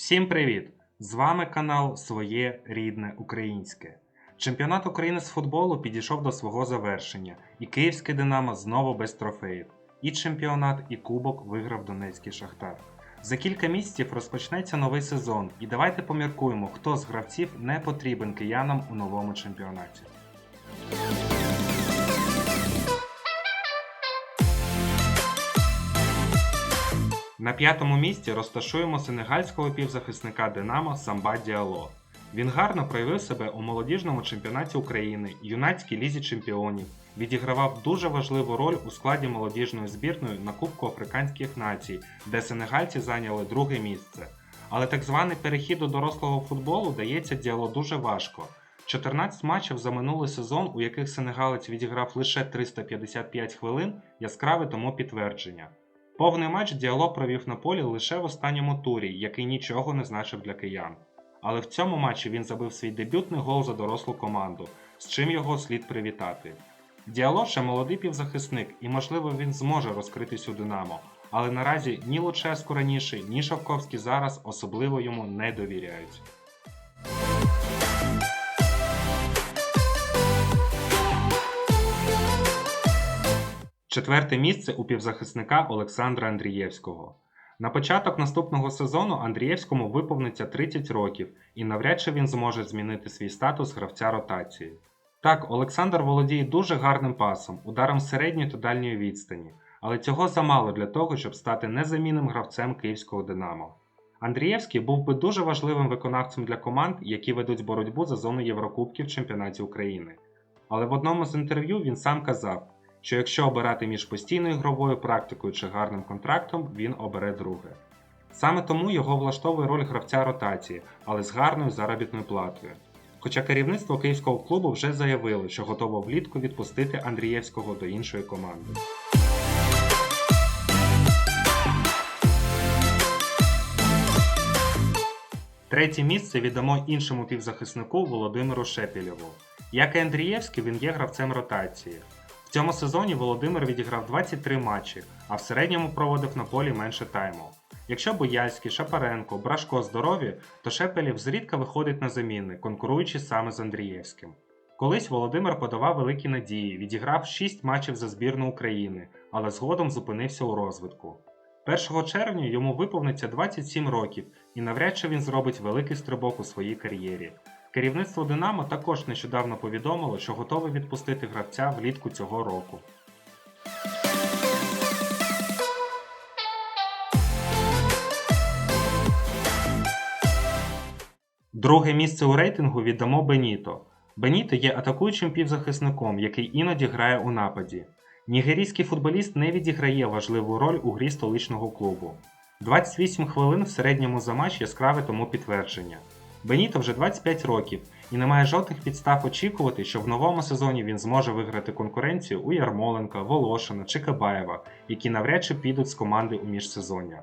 Всім привіт! З вами канал Своє рідне українське. Чемпіонат України з футболу підійшов до свого завершення, і київське Динамо знову без трофеїв. І чемпіонат, і кубок виграв Донецький Шахтар. За кілька місяців розпочнеться новий сезон, і давайте поміркуємо, хто з гравців не потрібен киянам у новому чемпіонаті. На п'ятому місці розташуємо сенегальського півзахисника Динамо Самба Діало. Він гарно проявив себе у молодіжному чемпіонаті України, юнацькій лізі чемпіонів, відігравав дуже важливу роль у складі молодіжної збірної на Кубку Африканських націй, де сенегальці зайняли друге місце. Але так званий перехід до дорослого футболу дається діало дуже важко. 14 матчів за минулий сезон, у яких сенегалець відіграв лише 355 хвилин, яскраве тому підтвердження. Повний матч Діало провів на полі лише в останньому турі, який нічого не значив для киян. Але в цьому матчі він забив свій дебютний гол за дорослу команду, з чим його слід привітати. Діало ще молодий півзахисник, і можливо він зможе розкритись у Динамо, але наразі ні Луческу раніше, ні Шовковський зараз особливо йому не довіряють. Четверте місце у півзахисника Олександра Андрієвського. На початок наступного сезону Андрієвському виповниться 30 років, і навряд чи він зможе змінити свій статус гравця ротації. Так, Олександр володіє дуже гарним пасом, ударом середньої та дальньої відстані, але цього замало для того, щоб стати незамінним гравцем київського Динамо. Андрієвський був би дуже важливим виконавцем для команд, які ведуть боротьбу за зону Єврокубків в чемпіонаті України. Але в одному з інтерв'ю він сам казав, що якщо обирати між постійною ігровою практикою чи гарним контрактом, він обере друге. Саме тому його влаштовує роль гравця ротації, але з гарною заробітною платою. Хоча керівництво київського клубу вже заявило, що готово влітку відпустити Андрієвського до іншої команди. Третє місце віддамо іншому півзахиснику Володимиру Шепілєву. Як і Андрієвський, він є гравцем ротації. В цьому сезоні Володимир відіграв 23 матчі, а в середньому проводив на полі менше тайму. Якщо Бояльський, Шапаренко, Брашко здорові, то Шепелєв зрідка виходить на заміни, конкуруючи саме з Андрієвським. Колись Володимир подавав великі надії, відіграв 6 матчів за збірну України, але згодом зупинився у розвитку. 1 червня йому виповниться 27 років, і навряд чи він зробить великий стрибок у своїй кар'єрі. Керівництво Динамо також нещодавно повідомило, що готове відпустити гравця влітку цього року. Друге місце у рейтингу віддамо Беніто. Беніто є атакуючим півзахисником, який іноді грає у нападі. Нігерійський футболіст не відіграє важливу роль у грі столичного клубу. 28 хвилин в середньому за матч яскраве тому підтвердження. Беніто вже 25 років і не має жодних підстав очікувати, що в новому сезоні він зможе виграти конкуренцію у Ярмоленка, Волошина чи Кабаєва, які навряд чи підуть з команди у міжсезоння.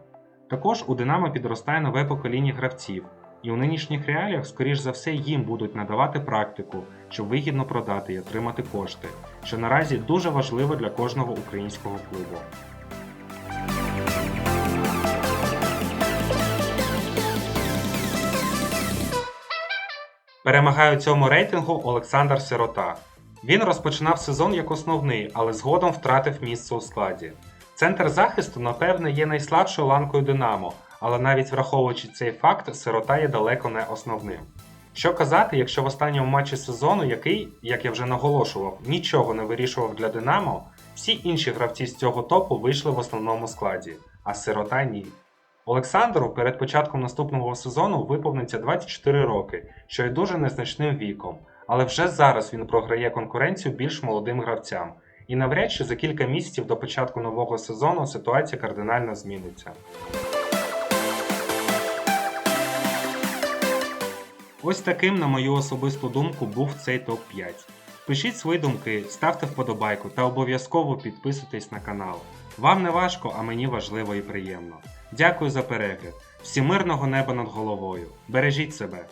Також у Динамо підростає нове покоління гравців, і у нинішніх реаліях, скоріш за все, їм будуть надавати практику, щоб вигідно продати і отримати кошти, що наразі дуже важливо для кожного українського клубу. Перемагає у цьому рейтингу Олександр Сирота. Він розпочинав сезон як основний, але згодом втратив місце у складі. Центр захисту, напевне, є найслабшою ланкою Динамо, але навіть враховуючи цей факт, сирота є далеко не основним. Що казати, якщо в останньому матчі сезону, який, як я вже наголошував, нічого не вирішував для Динамо, всі інші гравці з цього топу вийшли в основному складі, а сирота ні. Олександру перед початком наступного сезону виповниться 24 роки, що є дуже незначним віком, але вже зараз він програє конкуренцію більш молодим гравцям, і навряд чи за кілька місяців до початку нового сезону ситуація кардинально зміниться. Ось таким, на мою особисту думку, був цей топ-5. Пишіть свої думки, ставте вподобайку та обов'язково підписуйтесь на канал. Вам не важко, а мені важливо і приємно. Дякую за перегляд. всімирного неба над головою. Бережіть себе!